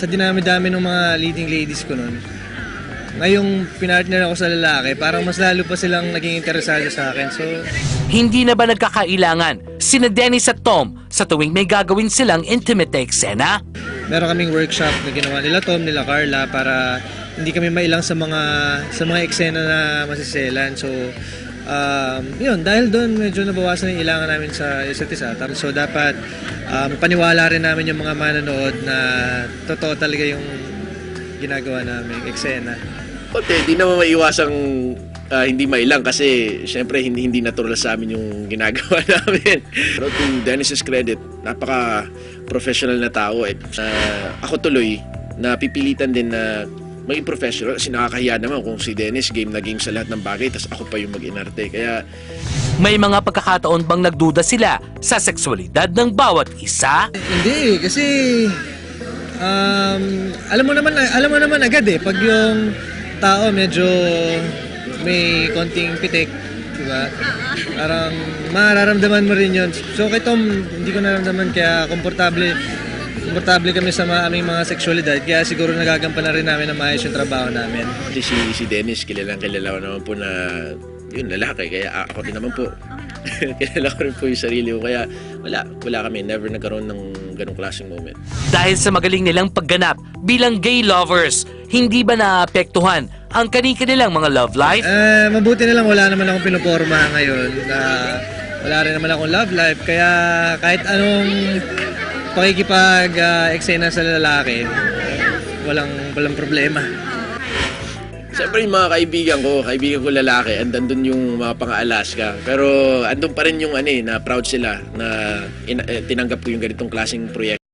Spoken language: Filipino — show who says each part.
Speaker 1: sa dinami-dami ng mga leading ladies ko noon, ngayong pinartner ako sa lalaki, parang mas lalo pa silang naging interesado sa akin. So,
Speaker 2: Hindi na ba nagkakailangan sina Dennis at Tom sa tuwing may gagawin silang intimate na eksena?
Speaker 1: meron kaming workshop na ginawa nila Tom, nila Carla para hindi kami mailang sa mga sa mga eksena na masiselan. So, um, yun, dahil doon medyo nabawasan yung ilangan namin sa isa't isa. So, dapat um, paniwala rin namin yung mga manonood na totoo talaga yung ginagawa namin, eksena.
Speaker 3: Konti, hindi naman maiwasang ah, hindi mailang kasi syempre hindi hindi natural sa amin yung ginagawa namin. Pero to Dennis's credit, napaka professional na tao eh. Ah, ako tuloy napipilitan din na maging professional kasi nakakahiya naman kung si Dennis game na game sa lahat ng bagay tapos ako pa yung mag-inarte. Kaya
Speaker 2: May mga pagkakataon bang nagduda sila sa sexualidad ng bawat isa?
Speaker 1: Hindi, kasi um, alam mo naman alam mo naman agad eh pag yung tao medyo may konting pitik, di ba? Parang mararamdaman mo rin yun. So kay Tom, hindi ko naramdaman kaya komportable komportable kami sa mga aming mga sexualidad kaya siguro nagagampanan rin namin na maayos yung trabaho namin.
Speaker 3: kasi si, si Dennis kilalang kilala ko naman po na yun lalaki kaya ako din naman po kilala ko rin po yung sarili ko kaya wala wala kami never nagkaroon ng ganong klaseng moment.
Speaker 2: Dahil sa magaling nilang pagganap bilang gay lovers, hindi ba naapektuhan ang kani-kanilang mga love life?
Speaker 1: Eh, mabuti na lang wala naman akong pinoporma ngayon. na wala rin naman akong love life. Kaya kahit anong pakikipag ah, eksena sa lalaki, walang walang problema.
Speaker 3: Siyempre yung mga kaibigan ko, kaibigan ko lalaki, andan dun yung mga pang-Alaska. Pero andun pa rin yung ano eh, na proud sila na ina- eh, tinanggap ko yung ganitong klaseng proyekto.